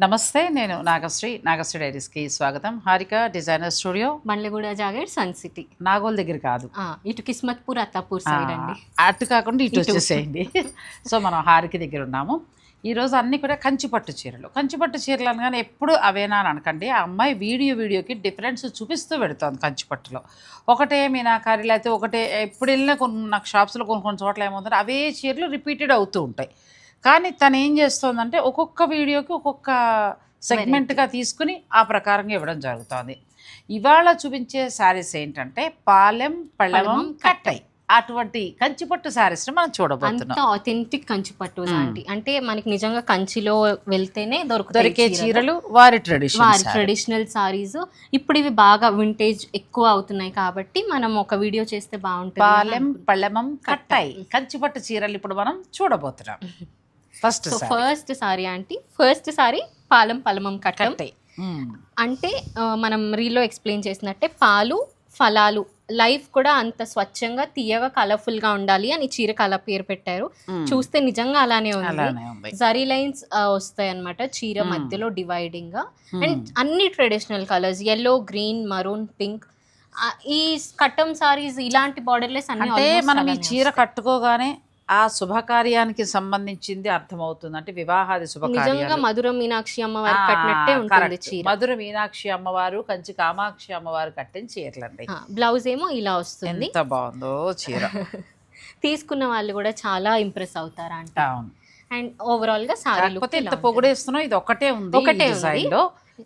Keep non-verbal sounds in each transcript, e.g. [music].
నమస్తే నేను నాగశ్రీ. నాగశ్రీ డైరీస్కి స్వాగతం. Harika designer studio. బండ్లగూడ జాగేడ్ సన్ సిటీ. నాగోల్ దగ్గర కాదు. ఇటు కిస్మత్పూర్ అత్తాపూర్ సైడ్ అండి. ఆ, అటు కాకుండా ఇటు వచ్చేసేయండి. సో మనం హారిక దగ్గర ఉన్నాము. ఈరోజు అన్నీ కూడా కంచిపట్టు చీరలు. కంచిపట్టు చీరలు అనగానే ఎప్పుడు అవేనా అని అనకండి. ఆ అమ్మాయి వీడియో వీడియోకి డిఫరెన్స్ చూపిస్తూ పెడుతోంది కంచిపట్టులో. ఒకటే మీనాకారి లేకపోతే ఒకటే ఎప్పుడు వెళ్ళినా కొన్ని నాకు షాప్స్లో కొన్ని కొన్ని చోట్ల ఏమవుతుందంటే అవే చీరలు రిపీటెడ్ అవుతూ ఉంటాయి. కానీ తను ఏం చేస్తోందంటే ఒక్కొక్క వీడియోకి ఒక్కొక్క సెగ్మెంట్గా తీసుకుని ఆ ప్రకారంగా ఇవ్వడం జరుగుతోంది. ఇవాళ చూపించే శారీస్ ఏంటంటే పాలెం పళ్ళవం పళ్ళవం, కట్టై. అటువంటి కంచిపట్టు శారీస్ మనం చూడబోతున్నాం. ఆథెంటిక్ కంచి పట్టు ఆంటీ అంటే మనకి నిజంగా కంచిలో వెళ్తేనే దొరుకుతాయి దొరికే చీరలు. వారి ట్రెడిషన్ వారి ట్రెడిషనల్ సారీస్ ఇప్పుడు ఇవి బాగా వింటేజ్ ఎక్కువ అవుతున్నాయి కాబట్టి మనం ఒక వీడియో చేస్తే బాగుంటుంది పాలెం. పళ్ళెమం కట్టై. కంచిపట్టు చీరలు ఇప్పుడు మనం చూడబోతున్నాం. First so first sorry aunty first sari పాలం పలమం కట్టం. కట్టై. అంటే మనం రీలో ఎక్స్ప్లెయిన్ చేసినట్టే పాలు ఫలాలు లైఫ్ కూడా అంత స్వచ్ఛంగా తీయగా కలర్ఫుల్గా ఉండాలి అని చీర కల పేరు పెట్టారు. చూస్తే నిజంగా అలానే ఉంది. జరీ లైన్స్ వస్తాయి అనమాట చీర Hmm. మధ్యలో డివైడింగ్గా. Hmm. అండ్ అన్ని traditional colours yellow green maroon pink ఈ కట్టం సారీస్ ఇలాంటి బార్డర్లెస్ అన్ని అంటే మనం ఈ చీర. కట్టుకోగానే ఆ శుభకార్యానికి సంబంధించింది అర్థమవుతుంది. అంటే వివాహాది నిజంగా శుభకార్యాలు మధుర మీనాక్షి అమ్మవారి కట్టినట్టే ఉంటుంది మధుర మీనాక్షి అమ్మవారు కంచి కామాక్షి అమ్మవారు కట్టిన చీరలండి. బ్లౌజ్ ఏమో ఇలా వస్తుంది. ఎంత బాగుందో చీర. [laughs] తీసుకున్న వాళ్ళు కూడా చాలా ఇంప్రెస్ అవుతారు అంట. అవును. అండ్ ఓవరాల్గా సారీ ఇంత పొగుడేస్తున్నాం ఇది ఒకటే ఉంది ఒకటే design లో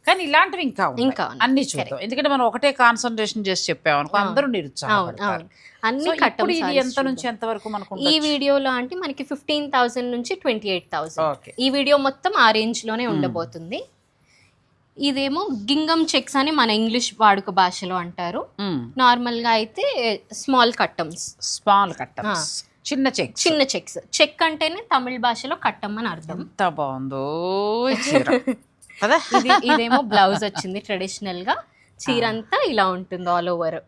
కానీ ఇలాంటివి ఇంకా. ఇంకా. అన్ని చూద్దాం. ఎందుకంటే మనం ఒకటే కాన్సన్ట్రేషన్ చేసి చెప్పాము అనుకో. అందరూ నిరుత్సాహపడతారు. అవును అన్ని ఇప్పుడు ఇది ఎంత నుంచి చూద్దాం. ఎంత వరకు మనకు ఈ వీడియోలో అంటే మనకి ఫిఫ్టీన్ థౌసండ్ నుంచి ట్వంటీ ఎయిట్ థౌసండ్ ఈ వీడియో మొత్తం ఆ రేంజ్లోనే ఉండబోతుంది. ఇదేమో గింగం చెక్స్ అని మన ఇంగ్లీష్ వాడుక భాషలో అంటారు. నార్మల్గా అయితే స్మాల్ కట్టమ్స్ స్మాల్ కట్టమ్స్ చిన్న చెక్ చిన్న చెక్స్ చెక్ అంటేనే తమిళ భాషలో కట్టం అని అర్థం. ఎంత బాగుందో [laughs] కదా? ఇదేమో బ్లౌజ్ వచ్చింది ట్రెడిషనల్గా చీర అంతా ఇలా ఉంటుంది ఆల్ ఓవర్.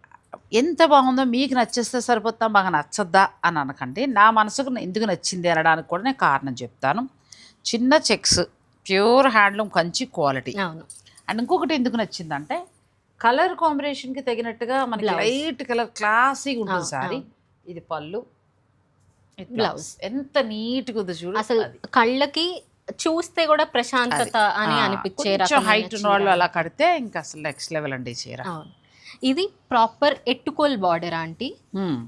ఎంత బాగుందో మీకు నచ్చేస్తే సరిపోతా బాగా నచ్చద్దా అని అనకండి. నా మనసుకు ఎందుకు నచ్చింది అనడానికి కూడా నేను కారణం చెప్తాను. చిన్న checks pure handloom Kanchi quality. అవును. అండ్ ఇంకొకటి ఎందుకు నచ్చిందంటే కలర్ కాంబినేషన్కి తగినట్టుగా మనకి. లైట్ కలర్ క్లాసీగా ఉంటుంది సారీ. ఇది పళ్ళు. బ్లౌజ్. ఎంత నీట్గా ఉంది చూడు. అసలు. కళ్ళకి చూస్తే కూడా ప్రశాంతత అని అనిపించే హైట్ వాళ్ళు. అలా కడితే ఇంకా అసలు నెక్స్ట్ లెవెల్ అండి చీర ఇది ప్రాపర్ ఎట్టుకోల్ బార్డర్ ఆంటీ.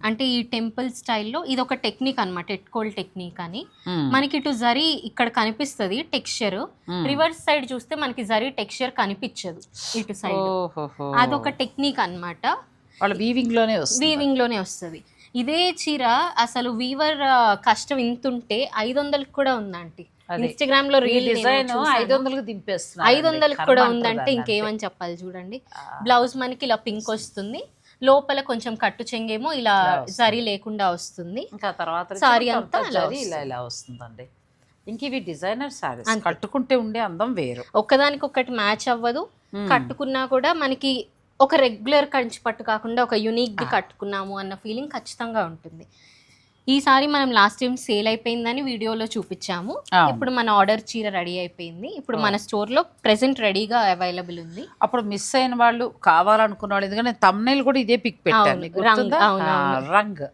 అంటే ఈ టెంపుల్ స్టైల్లో ఇది ఒక టెక్నిక్ అన్నమాట ఎట్టుకోల్ టెక్నిక్ అని. మనకి ఇటు జరీ ఇక్కడ కనిపిస్తుంది టెక్స్చర్. రివర్స్ సైడ్ చూస్తే మనకి జరీ టెక్స్చర్ కనిపించదు ఇటు సైడ్. అదొక టెక్నిక్ వీవింగ్లోనే వీవింగ్లోనే వస్తుంది ఇదే చీర అసలు వీవర్ కష్టం ఇంతుంటే ఐదు వందలకి కూడా ఉందంటే. ఇన్స్టాగ్రామ్లో రీల్ డిజైన్ ఐదు వందలకు దింపేస్తున్నారు ఐదు వందలకి కూడా ఉందంటే ఇంకేమని చెప్పాలి చూడండి. బ్లౌజ్ మనకి ఇలా పింక్ వస్తుంది. లోపల కొంచెం కట్టు చెంగేమో ఇలా. జరీ లేకుండా వస్తుంది. ఇంకా తర్వాత నుంచి అంతా ఇలా ఇలా వస్తుందండి. ఇంక ఇవి డిజైనర్ సారీస్ అంతే. కట్టుకుంటే ఉండే అందం వేరు. ఒక్కదానికి ఒకటి మ్యాచ్ అవ్వదు కట్టుకున్నా కూడా మనకి ఒక రెగ్యులర్ కంచి పట్టు కాకుండా ఒక యునిక్ ది కట్టుకున్నాము అన్న ఫీలింగ్ ఖచ్చితంగా ఉంటుంది. ఈసారి మనం లాస్ట్ టైం సేల్ అయిపోయిందని వీడియోలో చూపించాము. ఇప్పుడు మన ఆర్డర్ చీర రెడీ అయిపోయింది. ఇప్పుడు మన స్టోర్లో ప్రెసెంట్ రెడీగా అవైలబుల్ ఉంది. అప్పుడు మిస్ అయిన వాళ్ళు కావాలనుకున్న వాళ్ళు ఎందుకంటే తమ్నైల్ కూడా ఇదే పిక్ పెట్టాను. రంగ్,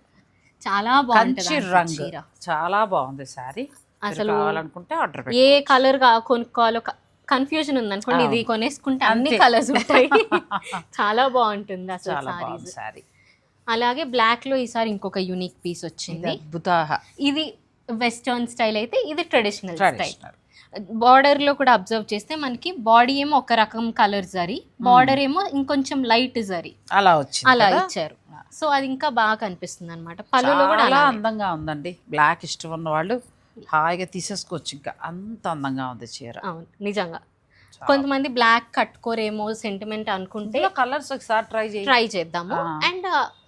చాలా బాగుంటుంది రంగ్. చాలా బాగుంది సారీ అసలు కావాలనుకుంటే ఆర్డర్ ఏ కలర్ కొనుక్కోవాలో కన్ఫ్యూజన్ ఉంది అనుకోండి ఇది కొనేసుకుంటే అన్ని. కలర్స్ ఉంటాయి. [laughs] చాలా బాగుంటుంది అసలు సారీ అలాగే బ్లాక్లో ఈసారి ఇంకొక యూనిక్ పీస్ వచ్చింది. ఇది వెస్టర్న్ స్టైల్ అయితే ఇది ట్రెడిషనల్ స్టైల్ బార్డర్లో కూడా అబ్జర్వ్ చేస్తే మనకి బాడీ ఏమో ఒక రకం కలర్ జరీ బార్డర్ ఏమో ఇంకొంచెం లైట్ జరీ అలా వచ్చింది అలా? ఇచ్చారు. సో అది ఇంకా బాగా కనిపిస్తుంది అనమాట పళ్ళులో కూడా అలానే. అందంగా ఉందండి. బ్లాక్ ఇష్టం ఉన్న వాళ్ళు హాయిగా తీసేసుకోవచ్చు. ఇంకా అంత అందంగా ఉంది చీర. అవును నిజంగా. కొంతమంది బ్లాక్ కట్టుకోరేమో సెంటిమెంట్ అనుకుంటే కలర్స్ ఒకసారి ట్రై చేయి. ట్రై చేద్దాము. అండ్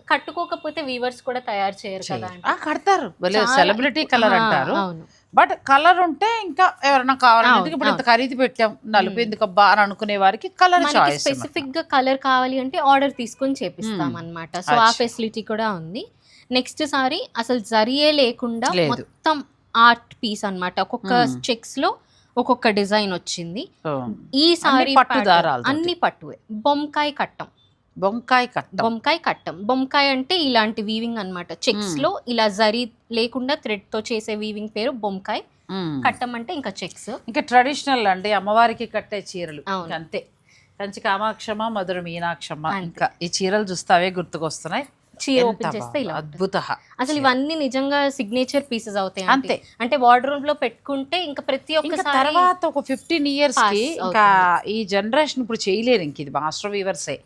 కట్టుకోకపోతే వీవర్స్ కూడా తయారు చేయరు కదా కడతారు. సెలబ్రిటీ కలర్ అంటారు. అవును. బట్ కలర్ ఉంటే ఇంకా ఎవరైనా కావాలంటే ఇప్పుడు ఇంత ఖరీదు పెట్టాం నలుపు ఎందుకు అబ్బా అని అనుకునే వారికి కలర్ స్పెసిఫిక్గా కలర్ కావాలి అంటే ఆర్డర్ తీసుకొని చేపిస్తాం అన్నమాట. సో ఆ. ఫెసిలిటీ కూడా ఉంది. నెక్స్ట్ సారి అసలు జరియే లేకుండా. మొత్తం ఆర్ట్ పీస్ అన్నమాట. ఒక్కొక్క చెక్స్లో ఒక్కొక్క డిజైన్ వచ్చింది. ఈ సారీ పట్టు. అన్ని పట్టువే. బొంకాయ కట్టం. బొంకాయ కట్ట. బొంకాయ కట్టం. బొంకాయ అంటే ఇలాంటి వీవింగ్ అన్నమాట. Checks Hmm. లో ఇలా జరీ లేకుండా థ్రెడ్తో చేసే వీవింగ్ పేరు బొంకాయ. కట్టం అంటే ఇంకా చెక్స్. ఇంకా ట్రెడిషనల్ అండి. అమ్మవారికి కట్టే చీరలు. అంతే. కంచి కామాక్షమ్మ మధుర మీనాక్షమ్మ. ఇంకా ఈ చీరలు చూస్తే అవే గుర్తుకొస్తున్నాయి. చీర ఓపెన్ చేస్తే ఇలా. అద్భుత అసలు ఇవన్నీ నిజంగా సిగ్నేచర్ పీసెస్ అవుతాయి అంతే. అంటే వార్డ్రోబ్లో పెట్టుకుంటే ఇంకా ప్రతి ఒక్కసారి తర్వాత ఒక ఫిఫ్టీన్ ఇయర్స్ ఇంకా ఈ జనరేషన్ ఇప్పుడు చేయలేరు ఇంక ఇది మాస్టర్ వీవర్సే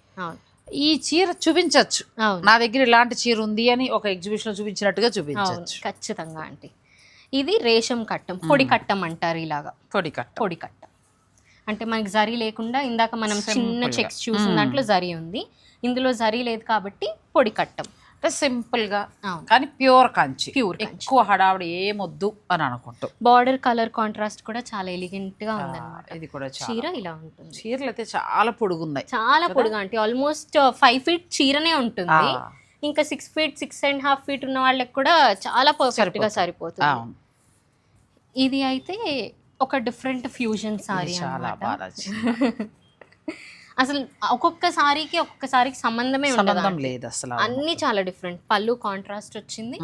ఈ చీర చూపించవచ్చు నా దగ్గర ఇలాంటి చీర ఉంది అని ఒక ఎగ్జిబిషన్ చూపించినట్టుగా చూపించవచ్చు ఖచ్చితంగా అంటే ఇది రేషం కట్టం పొడి కట్టం అంటారు ఇలాగా. పొడి కట్ట. పొడి కట్టం. అంటే మనకి జరీ లేకుండా ఇందాక మనం చిన్న. చెక్స్ చూసిన. దాంట్లో జరీ ఉంది. ఇందులో జరీ లేదు కాబట్టి పొడి కట్టం. అంటే సింపుల్గా. అవును. కానీ ప్యూర్ కంచి. కంచి. ఎక్కువ హడావిడి ఏమొద్దు అని అనుకుంటూ. బార్డర్ కలర్ కాంట్రాస్ట్ కూడా చాలా ఎలిగెంట్గా ఉందన్నమాట. ఇది కూడా చీర ఇలా ఉంటుంది. చీరలు అయితే చాలా పొడుగున్నాయి. చాలా పొడిగా అంటే ఆల్మోస్ట్ ఫైవ్ ఫీట్ చీరనే ఉంటుంది. ఇంకా six feet six and half feet ఉన్న వాళ్ళకి కూడా చాలా పర్ఫెక్ట్గా సరిపోతుంది. ఇది అయితే ఒక డిఫరెంట్ ఫ్యూజన్ సారీ చాలా బాగా. [laughs] అసలు ఒక్కొక్క సారీకి ఒక్కొక్క సారీకి సంబంధమే ఉండదు సంబంధం లేదు అసలు అన్ని చాలా డిఫరెంట్ పళ్ళు కాంట్రాస్ట్ వచ్చింది.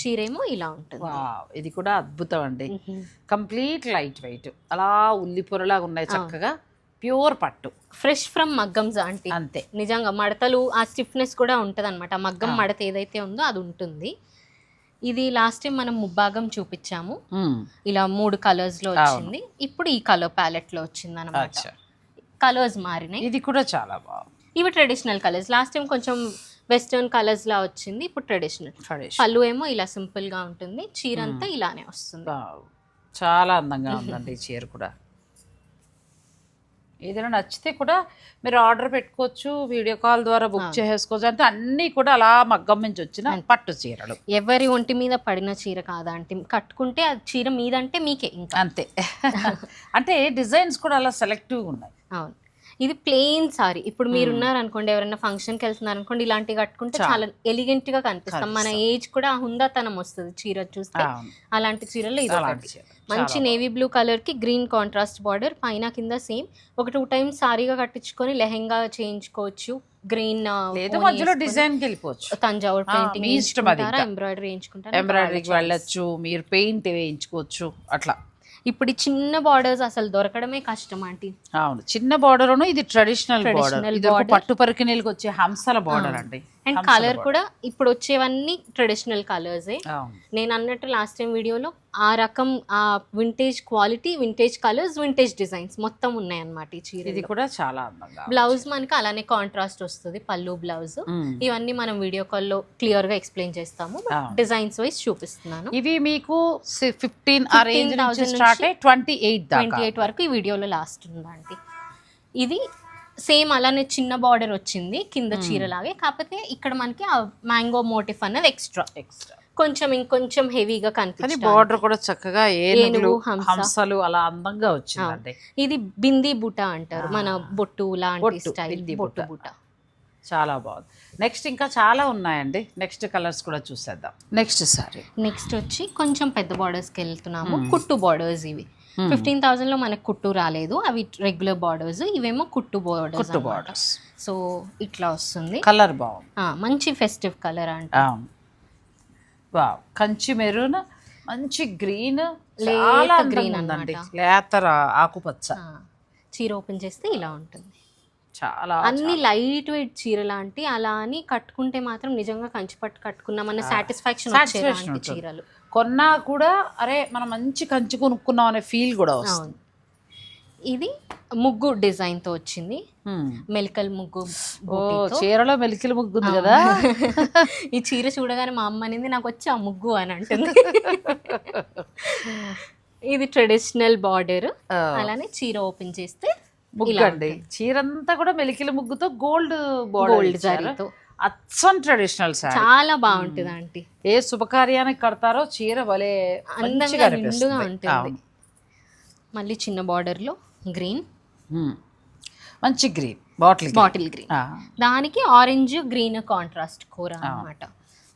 చీరేమో ఇలా ఉంటుంది. వావ్, ఇది కూడా అద్భుతం అండి. Complete light weight. అలా ఉల్లి పొరలాగా ఉన్నాయి చక్కగా. ప్యూర్ పట్టు. ఫ్రెష్ ఫ్రమ్ మగ్గం ఆంటీ. అంతే. నిజంగా మడతలు ఆ స్టిఫ్నెస్ కూడా ఉంటుంది అనమాట మగ్గం మడత ఏదైతే ఉందో అది ఉంటుంది. ఇది లాస్ట్ టైం మనం ముబ్బాగం చూపించాము. ఇలా మూడు కలర్స్లో వచ్చింది. ఇప్పుడు ఈ కలర్ ప్యాలెట్లో వచ్చింది అనమాట అచ్చా. కలర్స్ మారినాయి. ఇది కూడా చాలా బాగుంది. ఇవి ట్రెడిషనల్ కలర్స్ లాస్ట్ టైం కొంచెం వెస్టర్న్ కలర్స్ లా వచ్చింది ఇప్పుడు ట్రెడిషనల్ ట్రెడిషన్ పళ్ళు ఏమో ఇలా సింపుల్గా ఉంటుంది చీర అంతా ఇలానే వస్తుంది. చాలా అందంగా ఉందండి ఈ చీర కూడా. ఏదైనా నచ్చితే కూడా మీరు ఆర్డర్ పెట్టుకోవచ్చు వీడియో కాల్ ద్వారా బుక్ చేసుకోవచ్చు అంటే అన్నీ కూడా అలా మగ్గం నుంచి వచ్చిన పట్టు చీరలు. ఎవరి ఒంటి మీద పడిన చీర కాదా అంటే? కట్టుకుంటే ఆ చీర మీద అంటే మీకే ఇంకా. అంతే. [laughs] అంటే డిజైన్స్ కూడా అలా సెలెక్టివ్గా ఉన్నాయి. అవును. ఇది ప్లెయిన్ సారీ ఇప్పుడు మీరు ఉన్నారు అనుకోండి ఎవరైనా ఫంక్షన్కి వెళ్తున్నారు అనుకోండి ఇలాంటివి కట్టుకుంటే చాలా. ఎలిగెంట్గా కనిపిస్తాం. మన ఏజ్ కూడా హుందాతనం వస్తుంది చీర చూస్తే. అలాంటి చీరలో ఇది ఒకటి. మంచి నేవీ బ్లూ కలర్కి గ్రీన్ కాంట్రాస్ట్ బార్డర్ పైన కింద సేమ్ ఒక టూ టైమ్స్ సారీగా కట్టించుకొని లెహెంగా చేయించుకోవచ్చు. గ్రీన్ లేదు మధ్యలో డిజైన్కి వెళ్ళిపోవచ్చు. తంజావూర్ పెయింటింగ్. ఎంబ్రాయిడరీ వేయించుకుంటారా ఎంబ్రాయిడరీకి వెళ్ళొచ్చు మీరు పెయింట్ వేయించుకోవచ్చు అట్లా. ఇప్పుడు చిన్న బార్డర్స్ అసలు దొరకడమే కష్టం ఆంటీ. అవును. చిన్న బార్డర్ ఇది ట్రెడిషనల్ బార్డర్. పట్టు పరికిణీలకు వచ్చే హంసల బార్డర్ అండి. And colour. కూడా ఇప్పుడు వచ్చేవన్నీ ట్రెడిషనల్ కలర్సే అవును నేను అన్నట్టు లాస్ట్ టైం వీడియోలో ఆ రకం ఆ vintage quality vintage colours vintage designs మొత్తం ఉన్నాయన్నమాట ఈ చీర ఇది కూడా చాలా అందంగా బ్లౌజ్ మనకి అలానే కాంట్రాస్ట్ వస్తుంది పళ్ళు బ్లౌజ్ మ్మ్. ఇవన్నీ మనం వీడియో కాల్లో క్లియర్గా ఎక్స్ప్లెయిన్ చేస్తాము. డిజైన్స్ వైజ్ చూపిస్తున్నాను. ఇవి మీకు ఫిఫ్టీన్ ఆ రేంజ్ నుంచి 15,000 స్టార్ట్ అయ్యి ట్వంటీ ఎయిట్ ట్వంటీ ఎయిట్ వరకు ఈ వీడియోలో లాస్ట్ ఉందండి. ఇది సేమ్ అలానే చిన్న బార్డర్ వచ్చింది కింద చీరలాగే. కాకపోతే ఇక్కడ మనకి ఆ మ్యాంగో మోటిఫ్ అన్నది ఎక్స్ట్రా ఎక్స్ట్రా కొంచెం ఇంకొంచెం హెవీగా కానీ కనిపిస్తుంది బార్డర్ కూడా చక్కగా ఏనుగులు. హంసలు అలా అందంగా వచ్చిందండి. ఇది బింది బుట్ట అంటారు మన బొట్టు లాంటి స్టైల్ బొట్టు. బుట్ట చాలా బాగుంది. నెక్స్ట్ ఇంకా చాలా ఉన్నాయండి. నెక్స్ట్ కలర్స్ కూడా చూసేద్దాం. నెక్స్ట్ సారీ నెక్స్ట్ వచ్చి కొంచెం పెద్ద బార్డర్స్కి వెళ్తున్నాము. కుట్టు బార్డర్స్ ఇవి. ఫిఫ్టీన్ థౌసండ్లో మనకు కుట్టు రాలేదు. అవి రెగ్యులర్ బార్డర్స్ ఇవేమో కుట్టు బార్డర్స్ కుట్టు బార్డర్స్ సో ఇట్లా వస్తుంది. కలర్ బాగుంది. మంచి ఫెస్టివ్ కలర్ అంట. కంచి మెరూన్ మంచి గ్రీన్ లేత గ్రీన్ ఉందండి. లేత ఆకుపచ్చ. చీర ఓపెన్ చేస్తే ఇలా ఉంటుంది. చాలా అన్ని లైట్ వెయిట్ చీర లాంటి అలా అని కట్టుకుంటే మాత్రం నిజంగా కంచిపట్టు కట్టుకున్నామన్న సాటిస్ఫాక్షన్ వచ్చేలాంటి. చీరలు. కొన్నా కూడా అరే మనం మంచి కంచి కొనుక్కున్నాం అనే ఫీల్ కూడా వస్తుంది. ఇది ముగ్గు డిజైన్తో వచ్చింది. మెలికల్ ముగ్గు ఓ. చీరలో మెలికిల ముగ్గుంది కదా? [laughs] ఈ చీర చూడగానే మా అమ్మ అనేది నాకు వచ్చి ఆ ముగ్గు అని అంటుంది. [laughs] ఇది ట్రెడిషనల్ బార్డర్ అలానే చీర ఓపెన్ చేస్తే ముగ్గు అండి చీరంతా కూడా మెలికిల ముగ్గుతో గోల్డ్ గోల్డ్ జరీతో అచ్చం ట్రెడిషనల్ సారీ చాలా బాగుంటుంది ఆంటీ. ఏ శుభకార్యానికి కడతారో చీర భలే అందంగా నిండుగా. ఉంటుంది. మళ్ళీ చిన్న బార్డర్లో గ్రీన్. మంచి గ్రీన్ బాటిల్ బాటిల్ గ్రీన్ దానికి ఆరెంజ్ గ్రీన్ కాంట్రాస్ట్ కూర అన్నమాట.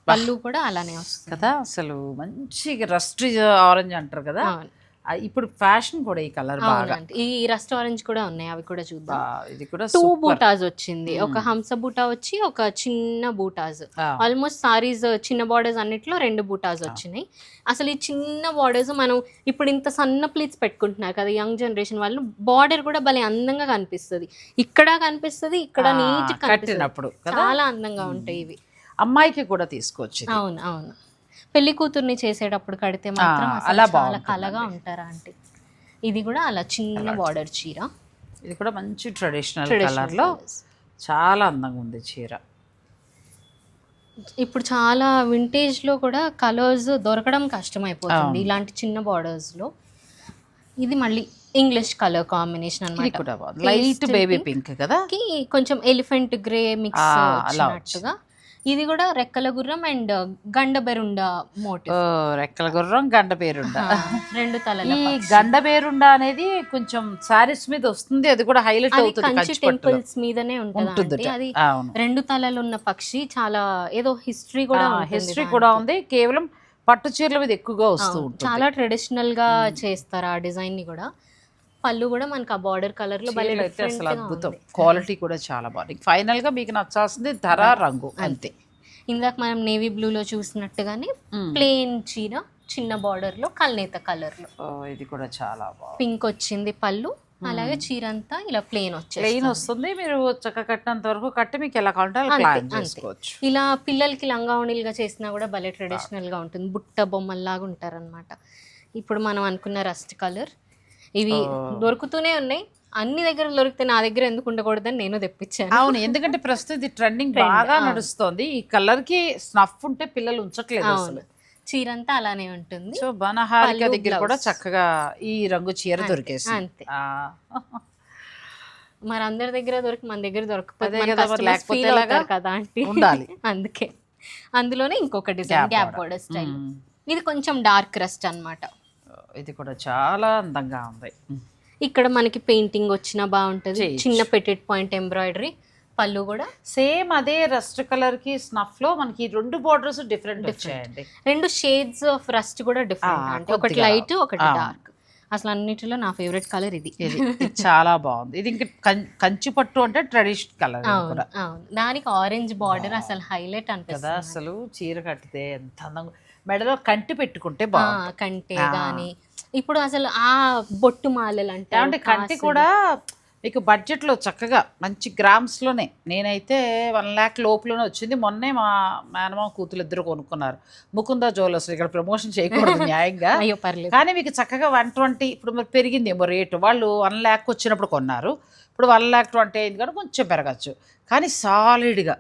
పళ్ళు కూడా అలానే వస్తుంది కదా అసలు మంచి రస్ట్ ఆరెంజ్ అంటారు కదా. ఇప్పుడు ఫ్యాషన్ కూడా ఈ కలర్ బాగా. ఈ రస్ట్ ఆరెంజ్ కూడా ఉన్నాయి అవి కూడా చూద్దాం. ఇది కూడా టూ బూటాస్ వచ్చింది. ఒక హంస బూటా వచ్చి ఒక చిన్న బూటాస్. ఆల్మోస్ట్ సారీస్ చిన్న బార్డర్స్ అన్నిట్లో రెండు బూటాస్ వచ్చినాయి. అసలు ఈ చిన్న బార్డర్స్ మనం ఇప్పుడు ఇంత సన్న ప్లీట్స్ పెట్టుకుంటున్నారు కదా యంగ్ జనరేషన్ వాళ్ళు బార్డర్ కూడా భలే అందంగా కనిపిస్తుంది. ఇక్కడ కనిపిస్తుంది ఇక్కడ నీట్ కదా? చాలా అందంగా ఉంటాయి ఇవి. అమ్మాయికి కూడా తీసుకోవచ్చు ఇది. అవును అవును. పెళ్ళి కూతుర్ని చేసేటప్పుడు కడితే మాత్రం అలా చాలా. కలగా ఉంటారా అంటే ఇది కూడా అలా చిన్న బార్డర్ చీర. ఇది కూడా మంచి ట్రెడిషనల్ Traditional కలర్లో colours. చాలా అందంగా ఉంది చీర. ఇప్పుడు చాలా వింటేజ్లో కూడా కలర్స్ దొరకడం కష్టమైపోతుంది ఇలాంటి చిన్న బార్డర్స్లో. ఇది మళ్ళీ ఇంగ్లీష్ కలర్ కాంబినేషన్ బాగుంది. లైట్ బేబీ పింక్ కదా? కొంచెం ఎలిఫెంట్ గ్రే మిక్స్ అలా ఇది కూడా రెక్కల గుర్రం అండ్ గండబెరుండ మోటివ్. రెక్కల గుర్రం గండ పేరుండ. రెండు తలల ఈ గండ పేరుండ అనేది కొంచెం సారీస్ మీద వస్తుంది అది కూడా హైలైట్ అవుతుంది కంచి టెంపుల్స్ మీదనే ఉంటుంది అది రెండు తలలు ఉన్న పక్షి చాలా ఏదో హిస్టరీ కూడా హిస్టరీ. కూడా ఉంది. కేవలం పట్టు చీరల మీద ఎక్కువగా వస్తూ చాలా ట్రెడిషనల్గా చేస్తారు ఆ డిజైన్ని కూడా. పళ్ళు కూడా మనకి ఆ బార్డర్ కలర్లో భలే అసలు అద్భుతం. క్వాలిటీ కూడా చాలా బాగుంది. ఫైనల్గా మీకు నచ్చాల్సింది ధర రంగు అంతే. ఇందాక మనం నేవీ బ్లూ లో చూసినట్టుగానే. ప్లెయిన్ చీర చిన్న బార్డర్లో కల్నేత కలర్లో ఇది కూడా చాలా బాగుంది పింక్ వచ్చింది పళ్ళు అలాగే చీర అంతా ఇలా ప్లెయిన్ వచ్చేది ప్లెయిన్ వస్తుంది. మీరు చక్క కట్టినంత వరకు కట్టి మీకు ఎలా కావాలంటే ఇలా పిల్లలకి లంగావణిలుగా చేసినా కూడా భలే ట్రెడిషనల్గా ఉంటుంది. బుట్ట బొమ్మల్లాగా ఉంటారన్నమాట. ఇప్పుడు మనం అనుకున్న రస్ట్ కలర్ ఇవి దొరుకుతూనే ఉన్నాయి. అన్ని దగ్గర దొరికితే నా దగ్గర ఎందుకు ఉండకూడదని నేను తెప్పించాను. అవును ఎందుకంటే ప్రస్తుతం ఇది ట్రెండింగ్ బాగా నడుస్తోంది. ఈ కలర్కి స్నఫ్ ఉంటే పిల్లలు ఉంచట్లేదు అసలు. చీర అంతా అలానే ఉంటుంది. సో బనహారిక దగ్గర కూడా. చక్కగా ఈ రంగు చీర దొరికేసింది. అంతే. మరి అందరి దగ్గర దొరికి మన దగ్గర మన కదా, అంటే ఉండాలి. [laughs] అందుకే. అందులోనే ఇంకొక డిజైన్ గ్యాప్. Border style. ఇది కొంచెం డార్క్ రస్ట్ అన్నమాట. ఇది కూడా చాలా అందంగా ఉంది. ఇక్కడ మనకి పెయింటింగ్ వచ్చినా బాగుంటది. చిన్న పెట్టెడ్ పాయింట్ ఎంబ్రాయిడరీ పళ్ళు కూడా. సేమ్ అదే రస్ట్ కలర్కి స్నఫ్లో మనకి రెండు బోర్డర్స్ డిఫరెంట్ వచ్చాయండి. రెండు షేడ్స్ ఆఫ్ రస్ట్ కూడా డిఫరెంట్. అంటే ఒకటి. లైట్ ఒకటి. డార్క్. అసలు అన్నిటిలో నా ఫేవరెట్ కలర్ ఇది. చాలా బాగుంది. ఇది ఇంకా కంచి పట్టు అంటే ట్రెడిషనల్ కలర్ అవును. దానికి ఆరెంజ్ బార్డర్ అసలు హైలైట్ కదా అనిపిస్తుంది. అసలు చీర కట్టితే ఎంత అందంగా మెడలో కంటి పెట్టుకుంటే కంటే ఆ. గాని. ఇప్పుడు అసలు ఆ బొట్టు మాలలు అంటే కంటి కూడా మీకు బడ్జెట్లో చక్కగా మంచి గ్రామ్స్లోనే నేనైతే వన్ ల్యాక్ లోపులోనే వచ్చింది. మొన్నే మా మేనమామ కూతురు ఇద్దరు కొనుక్కున్నారు. ముకుందా జ్యువెలర్స్ ఇక్కడ ప్రమోషన్ చేయకూడదు [laughs] న్యాయంగా. అయ్యో పర్లేదు. కానీ మీకు చక్కగా వన్ ట్వంటీ ఇప్పుడు మరి పెరిగిందేమో రేటు. వాళ్ళు వన్ ల్యాక్ వచ్చినప్పుడు కొన్నారు. ఇప్పుడు వన్ ల్యాక్ ట్వంటీ అయింది కానీ కొంచెం పెరగచ్చు. కానీ సాలిడ్గా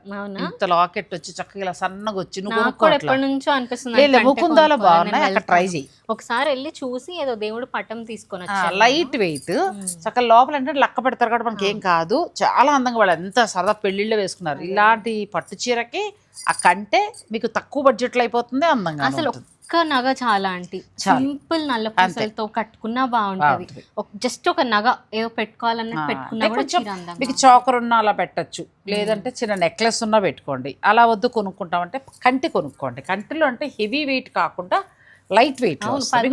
ఇంత లాకెట్ వచ్చి చక్కగా ఇలా సన్నగా వచ్చి నువ్వు ఎప్పటి నుంచో అనిపిస్తుంది ముకుందాలో బాగున్నాయి. అక్కడ. ట్రై చేయి. ఒకసారి వెళ్ళి చూసి ఏదో దేవుడు పట్టం తీసుకొని లైట్ వెయిట్. చక్కగా లోపల అంటే లక్క పెడతారు కాబట్టి మనకి ఏం కాదు. చాలా అందంగా వాళ్ళు ఎంత సరదా పెళ్ళిళ్ళు వేసుకున్నారు. ఇలాంటి పట్టు చీరకి ఆ కంటే మీకు తక్కువ బడ్జెట్లో అయిపోతుంది అందంగా అసలు ఒక్క నగ చాలా ఆంటీ. సింపుల్ నల్ల పూసలతో కట్టుకున్నా బాగుంటది. జస్ట్ ఒక నగ ఏదో పెట్టుకోవాలన్నట్టు పెట్టుకున్నా కూడా మీకు చాకర్ ఉన్న అలా పెట్టచ్చు. లేదంటే చిన్న నెక్లెస్ ఉన్నా పెట్టుకోండి. అలా వద్దు కొనుక్కుంటామంటే కంటి కొనుక్కోండి. కంటిలో అంటే హెవీ వెయిట్ కాకుండా లైట్ వెయిట్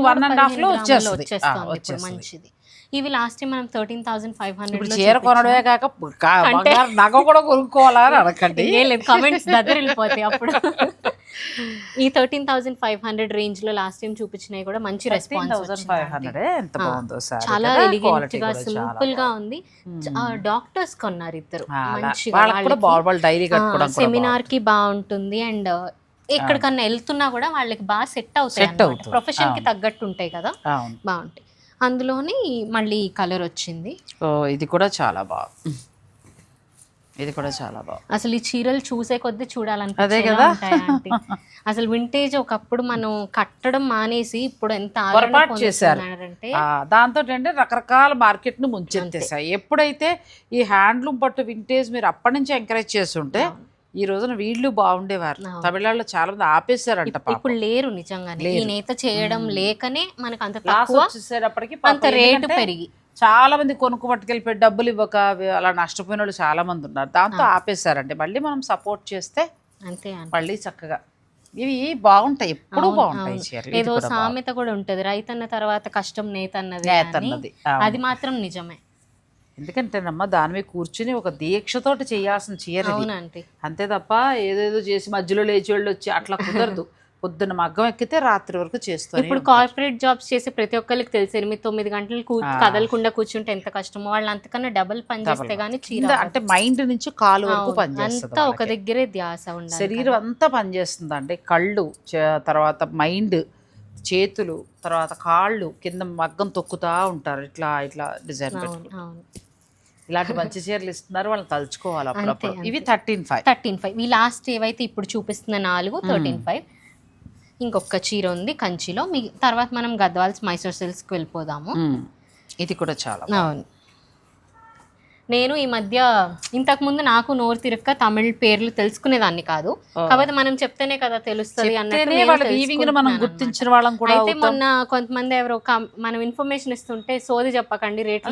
వన్ అండ్ హాఫ్లో వచ్చేస్తుంది. మంచిది. ఇవి లాస్ట్ మనం థర్టీన్ థౌసండ్ ఫైవ్ హండ్రెడ్ చీర కొనడమే కాక నగ కూడా కొనుక్కోవాలా అని [laughs] అనకండి. కామెంట్స్ దగ్గర వెళ్ళిపోతాయి అప్పుడు. [laughs] ఈ థర్టీన్ థౌసండ్ ఫైవ్ హండ్రెడ్ రేంజ్లో లాస్ట్ టైం చూపించినవి కూడా మంచి రెస్పాన్స్ చాలా ఎలిగెంట్గా సింపుల్గా ఉంది. డాక్టర్స్ కొన్నారు ఇద్దరు. సెమినార్కి బాగుంటుంది అండ్ ఎక్కడికన్నా వెళ్తున్నా కూడా వాళ్ళకి బాగా సెట్ అవుతాయి. ప్రొఫెషన్కి తగ్గట్టు ఉంటాయి కదా. బాగుంటాయి. అందులోని మళ్ళీ కలర్ వచ్చింది. ఇది కూడా చాలా బాగుంది. ఇది కూడా చాలా బాగుంది. అసలు ఈ చీరలు చూసే కొద్దీ అదే చూడాలనిపించేలా కదా? అసలు వింటేజ్ ఒకప్పుడు మనం కట్టడం మానేసి ఇప్పుడు ఎంత పొరపాటు చేశారు. దాంతో ఏంటంటే రకరకాల మార్కెట్ను ముంచెత్తేసాయి ఎప్పుడైతే ఈ హ్యాండ్లూమ్ పట్టు వింటేజ్ మీరు అప్పటి నుంచి ఎంకరేజ్ చేస్తుంటే ఈ రోజున వీళ్ళు బాగుండేవారు. తమిళనాడులో చాలా మంది ఆపేశారంట పాపం ఇప్పుడు లేరు నిజంగానే. ఈ నేత చేయడం లేకనే మనకు అంత తక్కువ అంత రేటు పెరిగి. చాలా మంది కొనుక్కు పట్టుకెళ్ళిపోయి డబ్బులు ఇవ్వక అలా నష్టపోయిన వాళ్ళు చాలా మంది ఉన్నారు. దాంతో ఆపేశారంటే మళ్ళీ మనం సపోర్ట్ చేస్తే అంతే మళ్ళీ చక్కగా ఇవి బాగుంటాయి ఎప్పుడు బాగుంటాయి. చీరలు. ఏదో. సామెత కూడా ఉంటది. రైతన్న తర్వాత కష్టం నేతన్నది. అది మాత్రం నిజమే. ఎందుకంటేనమ్మా దాని మీద కూర్చుని ఒక దీక్షతోటి చేయాల్సిన చీర. అవునండి. అంతే తప్ప ఏదేదో చేసి మధ్యలో లేచి వాళ్ళు వచ్చి అట్లా కుదరదు. [laughs] పొద్దున్న మగ్గం ఎక్కితే రాత్రి వరకు చేస్తారు ఇప్పుడు కార్పొరేట్ జాబ్స్ చేసే ప్రతి ఒక్కరికి తెలుసు ఎనిమిది తొమ్మిది గంటలు కూ కదలకుండా కూర్చుంటే ఎంత కష్టమో వాళ్ళు అంతకన్నా డబల్ పని చేస్తే గానీ చీర అంటే మైండ్ నుంచి కాలు వరకు అంతా ఒక. దగ్గరే ధ్యాస ఉండాలి శరీరం అంతా పనిచేస్తుంది అంటే కళ్ళు తర్వాత మైండ్ చేతులు తర్వాత కాళ్ళు కింద మగ్గం తొక్కుతా ఉంటారు. ఇట్లా ఇట్లా డిజైన్ ఇలాంటి మంచి చీరలు ఇస్తున్నారు వాళ్ళని తలుచుకోవాలి అప్పుడప్పుడు. ఇవి థర్టీన్ ఫైవ్ థర్టీన్ ఫైవ్ ఈ లాస్ట్ ఏవైతే ఇప్పుడు చూపిస్తున్న నాలుగు థర్టీన్ ఫైవ్ ఇంకొక చీర ఉంది కంచిలో. మీ తర్వాత మనం గద్వాల్స్ మైసూర్ సిల్క్స్కి వెళ్ళిపోదాము. ఇది కూడా చాలా అవును. నేను ఈ మధ్య ఇంతకు ముందు నాకు నోరు తిరక్క తమిళ పేర్లు తెలుసుకునేదాన్ని కాదు. కాకపోతే మనం చెప్తేనే కదా తెలుస్తుంది అన్నట్టు మనం గుర్తించిన వాళ్ళం కూడా అయితే. మొన్న కొంతమంది ఎవరో మనం ఇన్ఫర్మేషన్ ఇస్తుంటే సోది చెప్పకండి రేట్లు.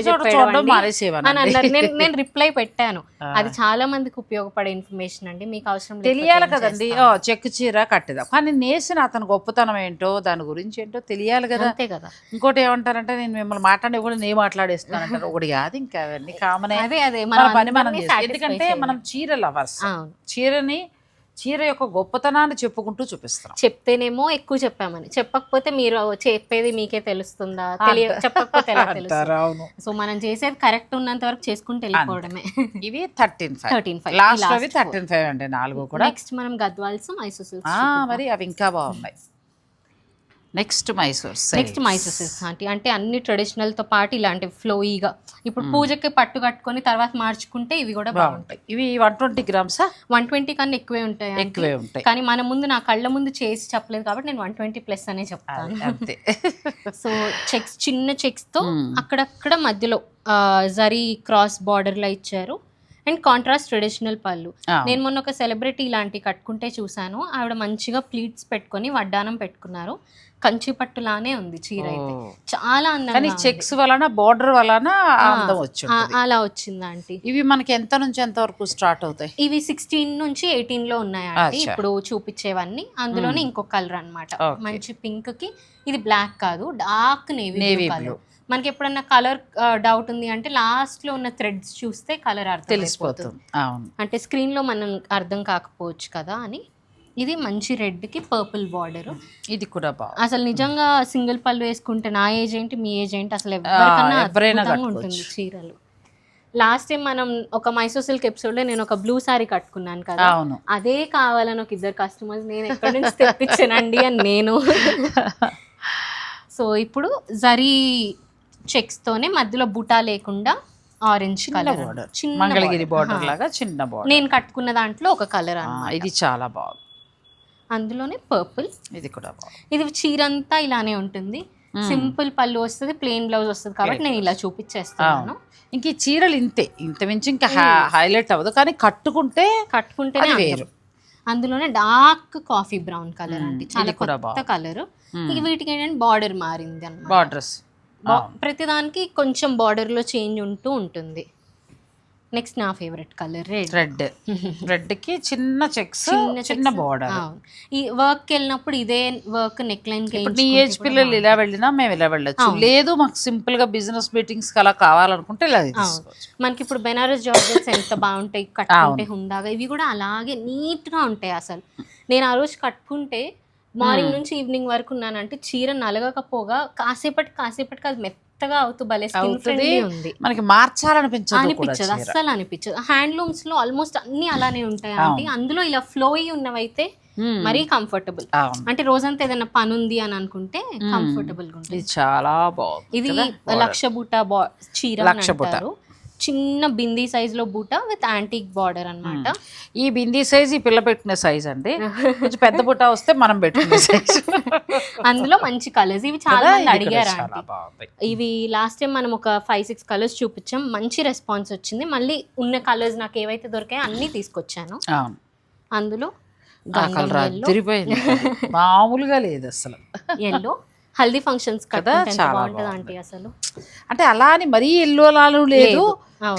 అని అన్నారు. నేను రిప్లై [laughs] పెట్టాను. అది చాలా మందికి ఉపయోగపడే ఇన్ఫర్మేషన్ అండి. మీకు అవసరం తెలియాలి కదండి. చెక్కు చీర కట్టేదాం? కానీ నేసిన అతని గొప్పతనం ఏంటో దాని గురించి ఏంటో తెలియాలి కదా. అంతే కదా. ఇంకోటి ఏమంటారంటే నేను మిమ్మల్ని మాట్లాడే కూడా నేను మాట్లాడేస్తానంటారు. ఒకటి కాదు ఇంకా అవన్నీ కామనే. అదే అదే మన పని మనం ఎందుకంటే. మనం చీర లవర్స్ చీరని చీర యొక్క గొప్పతనాన్ని చెప్పుకుంటూ చూపిస్తాం చెప్తేనేమో ఎక్కువ చెప్పామని. చెప్పకపోతే మీరు చెప్పేది మీకే తెలుస్తుందా? తెలియ చెప్పకపోతే సో మనం చేసేది కరెక్ట్ ఉన్నంత వరకు చేసుకుంటూ వెళ్ళిపోవడమే. ఇవి thirteen five thirteen five last thirteen five అండి నాలుగు కూడా. నెక్స్ట్ మనం గద్వాల్స్ మైసూర్ మరి అవి ఇంకా బాగున్నాయి. Next Mysore next Mysore silks aunty అంటే అన్ని ట్రెడిషనల్తో పాటు ఇలాంటి ఫ్లోయిగా ఇప్పుడు పూజకి పట్టు కట్టుకొని తర్వాత మార్చుకుంటే ఇవి కూడా బాగుంటాయి. ఇవి వన్ ట్వంటీ గ్రామ్సా వన్ ట్వంటీ కన్నా ఎక్కువే ఉంటాయి. ఎక్కువే ఉంటాయి. కానీ మన ముందు నా కళ్ళ ముందు చేసి చెప్పలేదు కాబట్టి నేను వన్ ట్వంటీ ప్లస్ అనే చెప్తాను. అంతే. [laughs] సో చెక్స్ చిన్న చెక్స్తో Hmm. అక్కడక్కడ మధ్యలో జరీ క్రాస్ బార్డర్ లా ఇచ్చారు. అండ్ కాంట్రాస్ట్ ట్రెడిషనల్ పళ్ళు. నేను మొన్న ఒక సెలబ్రిటీ ఇలాంటి కట్టుకుంటే చూసాను ఆవిడ మంచిగా ప్లీట్స్ పెట్టుకొని వడ్డానం పెట్టుకున్నారు కంచి పట్టులానే ఉంది చీర అయితే. చాలా అందంగా. చెక్స్ వలన బోర్డర్ వలన అందం. అలా వచ్చింది ఆంటీ ఇవి మనకి ఎంత నుంచి ఎంత వరకు స్టార్ట్ అవుతాయి ఇవి సిక్స్టీన్ నుంచి ఎయిటీన్లో ఉన్నాయండి అచ్చా. ఇప్పుడు చూపించేవన్నీ అందులోనే ఇంకొక కలర్ అన్నమాట Okay. మంచి పింక్కి ఇది బ్లాక్ కాదు డార్క్ నేవీ Navy కలర్. మనకి ఎప్పుడన్నా కలర్ డౌట్ ఉంది అంటే లాస్ట్లో ఉన్న థ్రెడ్స్ చూస్తే కలర్ అర్థం తెలిసిపోతుంది. అవును. అంటే స్క్రీన్లో మనం అర్థం కాకపోవచ్చు కదా అని. ఇది మంచి రెడ్కి పర్పుల్ బార్డర్ ఇది కూడా బాగుంది. అసలు నిజంగా సింగిల్ పళ్ళు వేసుకుంటే నా ఏజ్ ఏంటి మీ ఏజ్ ఏంటి అసలు ఎవరికన్నా. ఉంటుంది చీరలు. లాస్ట్ టైం మనం ఒక మైసూర్ సిల్క్ ఎపిసోడ్లో నేను ఒక బ్లూ సారీ కట్టుకున్నాను కదా. అదే కావాలని ఒక ఇద్దరు కస్టమర్స్ నేను ఎక్కడి నుంచి తెప్పించానండి అని నేను. [laughs] సో ఇప్పుడు జరీ చెక్స్ తోనే మధ్యలో బుటా లేకుండా ఆరెంజ్ కలర్. చిన్న మంగళగిరి. బార్డర్. లాగా చిన్న బార్డర్ నేను కట్టుకున్న దాంట్లో ఒక కలర్ అన్నమాట. ఇది చాలా బాగుంది. అందులోనే పర్పుల్ ఇది కూడా ఇది చీర అంతా ఇలానే ఉంటుంది. సింపుల్ పళ్ళు వస్తుంది ప్లెయిన్ బ్లౌజ్ వస్తుంది కాబట్టి నేను ఇలా చూపించేస్తున్నాను. ఇంక ఈ చీరలు ఇంతే. ఇంత మించి ఇంకా హైలైట్ అవ్వదు. కానీ కట్టుకుంటే కట్టుకుంటేనే. వేరు. అందులోనే డార్క్ కాఫీ బ్రౌన్ కలర్. అండి. చాలా కొత్త కలర్. వీటికి ఏంటంటే బార్డర్ మారింది అన్నమాట. బార్డర్స్. ప్రతిదానికి కొంచెం border లో చేంజ్ ఉంటూ ఉంటుంది. నెక్స్ట్ నా ఫేవరెట్ కలర్ రెడ్. రెడ్. [laughs] రెడ్కి చిన్న చెక్స్ చిన్న చిన్న బార్డర్. ఈ వర్క్ వెళ్ళినప్పుడు ఇదే వర్క్ నెక్ లైన్ నీ ఏజ్ పిల్లలు ఇలా వెళ్ళినా మేము ఇలా వెళ్ళొచ్చు. లేదు మాకు సింపుల్గా బిజినెస్ మీటింగ్స్ అలా కావాలనుకుంటే ఇలా మనకి ఇప్పుడు బెనారస్ జార్జెట్స్ ఎంత బాగుంటాయి కట్టుకుంటే హుందాగా ఇవి కూడా అలాగే నీట్గా ఉంటాయి అసలు. నేను ఆ రోజు కట్టుకుంటే మార్నింగ్ నుంచి ఈవినింగ్ వరకు ఉన్నానంటే చీర నలగకపోగా కాసేపటి కాసేపటికి అది మెత్తగా అవుతూ భలే స్కిన్ అవుతుంది. ఫ్రెండ్లీ ఉంది. మనకి మార్చాలనిపించదు అనిపించదు అస్సలు అనిపించదు హ్యాండ్లూమ్స్లో ఆల్మోస్ట్ అన్ని అలానే ఉంటాయి అంటే అందులో ఇలా ఫ్లోయి ఉన్నవైతే మ్మ్. మరీ కంఫర్టబుల్. అంటే రోజంతా ఏదైనా పని ఉంది అని అనుకుంటే కంఫర్టబుల్గా ఉంటుంది. చాలా బాగుంది ఇది లక్ష బూట బా చీర లక్ష బూట. చిన్న బిందీ సైజ్లో బూట విత్ యాంటిక్ బార్డర్ అన్నమాట. ఈ బిందీ సైజ్ ఈ పిల్ల పెట్టిన సైజ్ అండి. కొంచెం పెద్ద బుట్ట వస్తే మనం పెట్టుకునే సైజ్ అందులో మంచి కలర్స్ ఇవి చాలా మంది అడిగారు ఇవి లాస్ట్ టైం మనం ఒక ఫైవ్ సిక్స్ కలర్స్ చూపించాం. మంచి రెస్పాన్స్ వచ్చింది. మళ్ళీ ఉన్న కలర్స్ నాకు ఏవైతే దొరికాయో అన్నీ తీసుకొచ్చాను. అందులో తిరిగిపోయింది మామూలుగా లేదు అసలు. ఎల్లో హల్దీ ఫంక్షన్స్ కదా చాలా బాగుంటుంది అసలు. అంటే అలా అని మరీ ఎల్లో లాలు లేదు.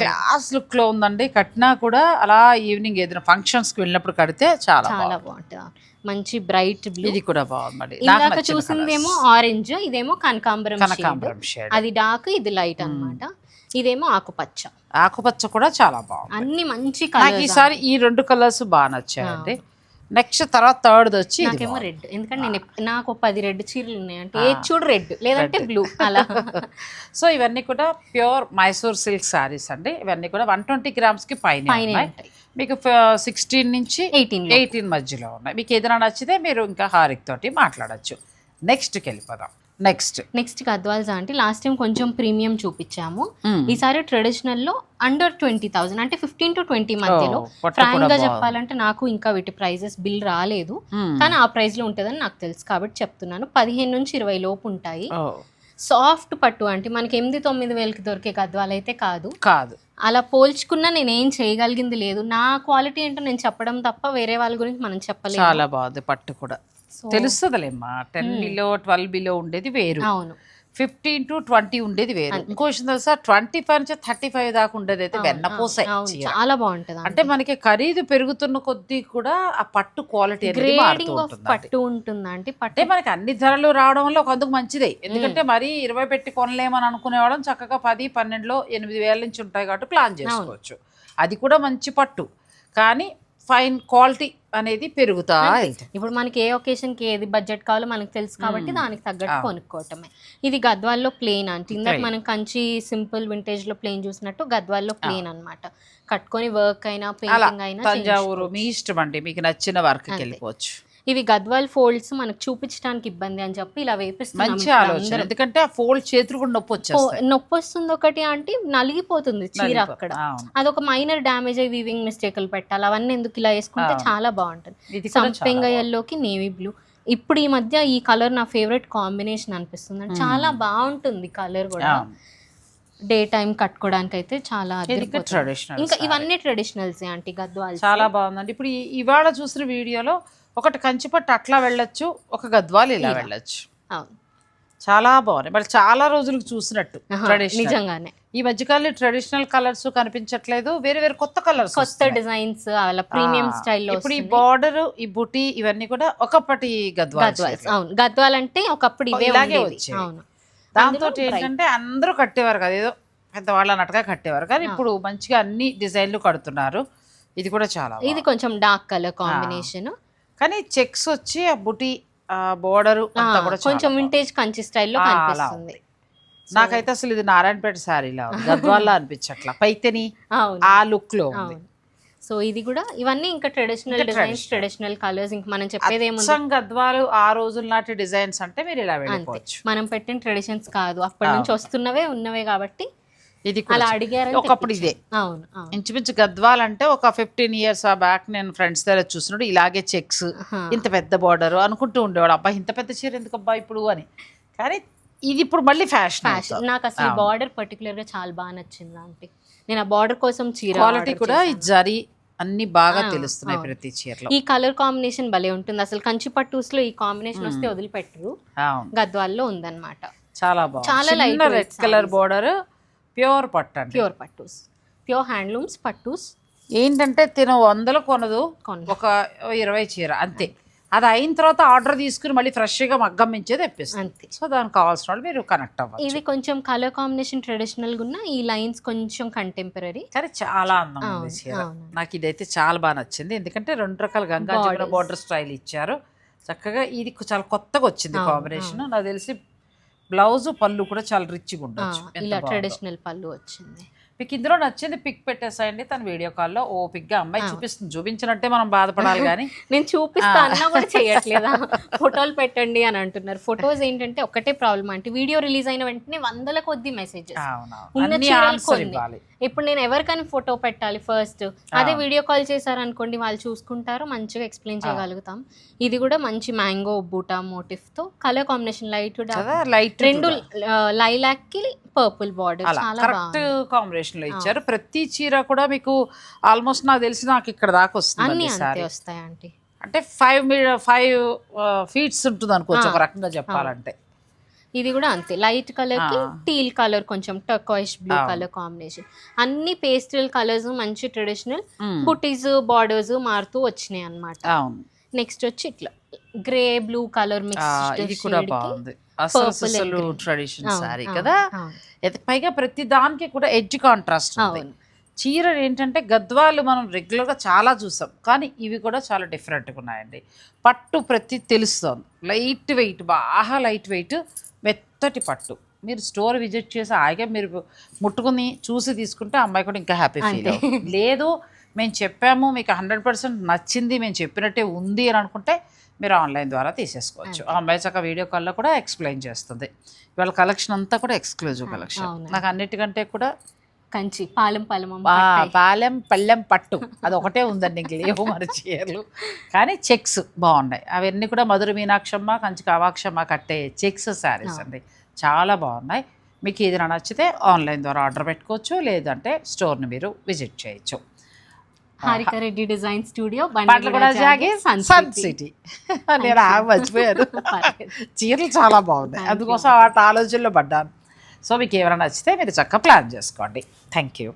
క్లాస్ లుక్లో ఉందండి. కట్టినా కూడా అలా ఈవినింగ్ ఏదైనా ఫంక్షన్స్కి వెళ్ళినప్పుడు కడితే చాలా చాలా. బాగుంటుంది. మంచి బ్రైట్ బ్లూ. ఇది కూడా బాగుంది ఇందాక చూసిందేమో. ఆరెంజ్ ఇదేమో కనకాంబరం. కనకాంబరం షేడ్ అది డార్క్ ఇది లైట్ అన్నమాట. ఇదేమో ఆకుపచ్చ. ఆకుపచ్చ కూడా చాలా బాగుంది. అన్ని మంచి నాకు కలర్ ఈసారి ఈ రెండు కలర్స్ బాగా నచ్చాయండి. నెక్స్ట్ తర్వాత థర్డ్ వచ్చి నాకేమో. రెడ్. ఎందుకంటే నేను నాకు పది రెడ్ చీరలు ఉన్నాయి. అంటే చూడు రెడ్ లేదంటే బ్లూ అలా. [laughs] సో ఇవన్నీ కూడా ప్యూర్ మైసూర్ సిల్క్ సారీస్ అండి. ఇవన్నీ కూడా వన్ ట్వంటీ గ్రామ్స్కి పైన మీకు సిక్స్టీన్ నుంచి ఎయిటీన్ ఎయిటీన్ మధ్యలో ఉన్నాయి. మీకు ఏదైనా నచ్చితే మీరు ఇంకా హారిక్ తోటి మాట్లాడచ్చు. నెక్స్ట్కి వెళ్ళిపోదాం. నెక్స్ట్ నెక్స్ట్ గద్వాల్స్ అంటే లాస్ట్ టైం కొంచెం ప్రీమియం చూపించాము. ఈసారి ట్రెడిషనల్లో అండర్ ట్వంటీ థౌసండ్ అంటే ఫిఫ్టీన్ టు ట్వంటీ మధ్యలో. ఫ్రాంక్ కూడా గా. చెప్పాలంటే నాకు ఇంకా వీటి ప్రైజెస్ బిల్ రాలేదు. కానీ ఆ ప్రైస్లో ఉంటుందని నాకు తెలుసు కాబట్టి చెప్తున్నాను. పదిహేను నుంచి ఇరవై లోపు ఉంటాయి. సాఫ్ట్ పట్టు అంటే మనకి ఎనిమిది తొమ్మిది వేలకి దొరికే గద్వాలు అయితే కాదు. కాదు. అలా పోల్చుకున్నా నేను ఏం చేయగలిగింది లేదు. నా క్వాలిటీ ఏంటో నేను చెప్పడం తప్ప వేరే వాళ్ళ గురించి మనం చెప్పలేము. చాలా బాగుంది పట్టు కూడా. తెలుస్తుందిలేమ్మా. టెన్ బిలో ట్వెల్వ్ బిలో ఉండేది వేరు. అవును. ఫిఫ్టీన్ టు ట్వంటీ ఉండేది వేరు. ఇంకో విషయం తెలుసా? ట్వంటీ ఫైవ్ నుంచి థర్టీ ఫైవ్ దాకా ఉండేది అయితే వెన్నపూస. చాలా బాగుంటుంది అంటే మనకి ఖరీదు పెరుగుతున్న కొద్దీ కూడా ఆ పట్టు క్వాలిటీ పట్టు ఉంటుందా అంటే అంటే పట్టు మనకి అన్ని ధరలు రావడం వల్ల ఒక అందుకు మంచిదే. ఎందుకంటే మరీ ఇరవై పెట్టి కొనలేమని అనుకునేవాళ్ళం. చక్కగా పది పన్నెండులో ఎనిమిది వేల నుంచి ఉంటాయి కాబట్టి ప్లాన్ చేసుకోవచ్చు. అది కూడా మంచి పట్టు. కానీ ఫైన్ క్వాలిటీ అనేది పెరుగుతా వెళ్తుంది. ఇప్పుడు మనకి ఏ ఒకేషన్కి ఏది బడ్జెట్ కావాలో మనకు తెలుసు కాబట్టి దానికి తగ్గట్టు కొనుక్కోవటమే. ఇది గద్వాల్లో ప్లేన్ అంటే ఇందాక. మనం కంచి సింపుల్ వింటేజ్లో ప్లేన్ చూసినట్టు గద్వాల్లో ప్లేన్ అన్నమాట. కట్టుకొని వర్క్ అయినా పెయింటింగ్ అయినా తంజావూరు మీ ఇష్టం అండి మీకు నచ్చిన వర్క్కి వెళ్ళిపోవచ్చు. ఇవి గద్వాల్ ఫోల్డ్స్ మనకు చూపించడానికి ఇబ్బంది అని చెప్పి ఇలా వేపిస్తున్నాం మంచి ఆలోచన. ఎందుకంటే ఆ ఫోల్డ్ చేతులు కూడా నొప్పి వచ్చేస్తాయి. నొప్పి వస్తుంది ఒకటి అంటే నలిగిపోతుంది చీర అక్కడ. అదొక మైనర్ డ్యామేజ్ అయ్యి వీవింగ్ మిస్టేక్లు పెట్టాలి. అవన్నీ ఎందుకు ఇలా వేసుకుంటే. చాలా బాగుంటుంది. సంపెంగ ఎల్లోకి నేవీ బ్లూ ఇప్పుడు ఈ మధ్య ఈ కలర్ నా ఫేవరెట్ కాంబినేషన్ అనిపిస్తుంది. అంటే చాలా బాగుంటుంది కలర్ కూడా. డే టైం కట్టుకోవడానికి అయితే చాలా. ట్రెడిషనల్ ఇంకా ఇవన్నీ ట్రెడిషనల్స్ ఆంటీ గద్వాల్ చాలా బాగుందండి. ఇప్పుడు ఇవాళ చూసిన వీడియోలో ఒకటి కంచిపట్టు అట్లా వెళ్ళొచ్చు ఒక గద్వాలు ఇలా వెళ్ళొచ్చు. అవును. చాలా బాగున్నాయి. మరి చాలా రోజులకు చూసినట్టు నిజంగానే. ఈ మధ్యకాలంలో ట్రెడిషనల్ కలర్స్ కనిపించట్లేదు వేరే వేరే కొత్త కలర్స్ కొత్త డిజైన్స్ అలా ప్రీమియం స్టైల్లో ఇప్పుడు ఈ బార్డర్ ఈ బుటీ ఇవన్నీ కూడా ఒకప్పటి గద్వాల్ అవును. గద్వాల్ అంటే ఒకప్పుడు ఇవే ఇలాగే. వచ్చేవి. అవును. దాంతో ఏంటంటే అందరూ కట్టేవారు కదా. ఏదో పెద్దవాళ్ళు అన్నట్టుగా కట్టేవారు. కానీ ఇప్పుడు మంచిగా అన్ని డిజైన్లు కడుతున్నారు. ఇది కూడా చాలా ఇది. కొంచెం డార్క్ కలర్ కాంబినేషన్. కానీ చెక్స్ వచ్చి ఆ బుటీ బోర్డర్ కొంచెం. వింటేజ్ కంచి స్టైల్లో కనిపిస్తుంది. నాకైతే అసలు ఇది నారాయణపేట శారీలా ఉంది. గద్వాల్లా అనిపించట్లా. పైతని ఆ లుక్లో ఉంది. సో ఇది కూడా ఇవన్నీ ఇంకా ట్రెడిషనల్ డిజైన్స్. ట్రెడిషనల్ కలర్స్ ఇంకా మనం చెప్పేది ఏముంది? గద్వాలు ఆ రోజుల నాటి డిజైన్స్ అంటే మీరు ఇలా మనం పెట్టిన ట్రెడిషన్స్ కాదు. అప్పటి నుంచి వస్తున్నవే ఉన్నవే కాబట్టి ఇది అలా కూడా అడిగారని ఒకప్పుడు ఇదే. అవును ఇంచుమించు గద్వాల్ అంటే ఒక ఫిఫ్టీన్ ఇయర్స్ ఆ బ్యాక్ నేను ఫ్రెండ్స్ దగ్గర చూసినప్పుడు ఇలాగే చెక్స్. ఇంత పెద్ద బార్డర్ అనుకుంటూ ఉండేవాడు. అబ్బా ఇంత పెద్ద చీర ఎందుకు అబ్బా ఇప్పుడు అని. కానీ ఇది ఇప్పుడు మళ్ళీ ఫ్యాషన్ ఫ్యాషన్ నాకు అసలు బార్డర్ పర్టికులర్గా చాలా బాగా నచ్చింది ఆంటీ. నేను ఆ బార్డర్ కోసం చీర క్వాలిటీ కూడా చేశాను. జరి అన్ని బాగా తెలుస్తున్నాయి. ప్రతి చీరలో. ఈ కలర్ కాంబినేషన్ భలే ఉంటుంది. అసలు కంచి పట్టూస్లో ఈ కాంబినేషన్ వస్తే వదిలిపెట్టరు. గద్వాల్లో ఉందన్నమాట. చాలా బాగుంది. చాలా lightweight red colour. Border pure పట్టు ప్యూర్ పట్టూస్. ప్యూర్ హ్యాండ్లూమ్స్ పట్టూస్ ఏంటంటే తిన వందలు కొనదు. కొన ఒక ఇరవై చీర అంతే. అది అయిన తర్వాత ఆర్డర్ తీసుకుని మళ్ళీ ఫ్రెష్గా మగ్గం మించే తెప్పిస్తుంది అంతే. సో దానికి కావాల్సిన వాళ్ళు మీరు కనెక్ట్ అవ్వాలి ఇది కొంచెం కలర్ కాంబినేషన్ ట్రెడిషనల్గా ఉన్న ఈ లైన్స్ కొంచెం కంటెంపరీ. కానీ చాలా ఉంది చీర. అవును. నాకు ఇదైతే చాలా బాగా నచ్చింది. ఎందుకంటే రెండు రకాల గంగా. బార్డర్ స్టైల్ ఇచ్చారు. చక్కగా ఇది చాలా కొత్తగా వచ్చింది కాంబినేషన్ నాకు తెలిసి బ్లౌజ్ పళ్ళు కూడా చాలా రిచ్గా ఉండొచ్చు. ఇలా. ట్రెడిషనల్ పళ్ళు వచ్చింది. మీకు ఇందులో నచ్చింది పిక్ పెట్టేసాయండి. తన వీడియో కాల్లో ఓ పిక్గా అమ్మాయి చూపిస్తుంది. చూపించినట్టే మనం బాధపడాలి [laughs] కానీ. నేను చూపిస్తా అన్నా కూడా చేయట్లేదా? ఫోటోలు పెట్టండి అని అంటున్నారు. ఫొటోస్ ఏంటంటే ఒకటే ప్రాబ్లం అంటే వీడియో రిలీజ్ అయిన వెంటనే వందల కొద్ది మెసేజెస్ ఇప్పుడు నేను ఎవరికైనా ఫోటో పెట్టాలి ఫస్ట్. అదే వీడియో కాల్ చేశారనుకోండి వాళ్ళు చూసుకుంటారు మంచిగా ఎక్స్ప్లెయిన్ చేయగలుగుతాం. ఇది కూడా మంచి మ్యాంగో బూటా మోటిఫ్తో కలర్ కాంబినేషన్ లైట్ లైట్ రెండు లైలాక్కి పర్పుల్ బార్డర్ చాలా కరెక్ట్ కాంబినేషన్లో ఇచ్చారు. ప్రతి చీర కూడా మీకు ఆల్మోస్ట్ నాకు తెలిసి నాకు ఇక్కడ దాకా వస్తుంది అన్ని అంతే వస్తాయి అంటే ఫైవ్ ఫైవ్ ఫీట్స్ ఉంటుంది అనుకోవచ్చు ఒక రకంగా చెప్పాలంటే. ఇది కూడా అంతే. లైట్ కలర్కి. టీల్ కలర్ కొంచెం టర్కాయిష్ బ్లూ. కలర్ కాంబినేషన్ అన్ని పేస్టల్ కలర్స్ మంచి ట్రెడిషనల్. బుటీస్ బార్డర్స్ మారుతూ వచ్చినాయి అన్నమాట. అవును. నెక్స్ట్ వచ్చి ఇట్లా గ్రే బ్లూ కలర్ మిక్స్ ఇది కూడా బాగుంది. అసలు. ట్రెడిషన్ సారీ కదా? పైగా ప్రతి దానికి కూడా ఎడ్జ్ కాంట్రాస్ట్. చీర ఏంటంటే గద్వాలు మనం రెగ్యులర్గా చాలా చూసాం. కానీ ఇవి కూడా చాలా డిఫరెంట్గా ఉన్నాయండి. పట్టు ప్రతి తెలుస్తోంది. లైట్ వెయిట్ బాగా లైట్ వెయిట్ మెత్తటి పట్టు. మీరు స్టోర్ విజిట్ చేసి హాయిగా మీరు ముట్టుకుని చూసి తీసుకుంటే అమ్మాయి కూడా ఇంకా హ్యాపీ ఫీల్. లేదు మేము చెప్పాము మీకు హండ్రెడ్ పర్సెంట్ నచ్చింది మేము చెప్పినట్టే ఉంది అని అనుకుంటే మీరు ఆన్లైన్ ద్వారా తీసేసుకోవచ్చు. ఆ అమ్మాయి చక్క వీడియో కాల్లో కూడా ఎక్స్ప్లెయిన్ చేస్తుంది. ఇవాళ కలెక్షన్ అంతా కూడా ఎక్స్క్లూజివ్ కలెక్షన్. నాకు అన్నిటికంటే కూడా కంచి పాలెం పాలెం. పాలెం పళ్ళెం పట్టు. అది ఒకటే ఉందండి ఇంక లేవు మన చీరలు. కానీ చెక్స్ బాగున్నాయి. అవన్నీ కూడా మధుర మీనాక్షమ్మ కంచి కామాక్షమ్మ కట్టే చెక్స్ శారీస్ అండి. చాలా బాగున్నాయి. మీకు ఏదైనా నచ్చితే ఆన్లైన్ ద్వారా ఆర్డర్ పెట్టుకోవచ్చు లేదంటే స్టోర్ని మీరు విజిట్ చేయొచ్చు. హారిక రెడ్డి డిజైన్ స్టూడియో కూడా జాగి సన్ సిటీ నేను ఆ మర్చిపోయాను. చీరలు చాలా బాగున్నాయి. అందుకోసం వాటి ఆలోచనలో పడ్డాను. సో మీకు ఏమైనా నచ్చితే మీరు చక్కగా ప్లాన్ చేసుకోండి. Thank you.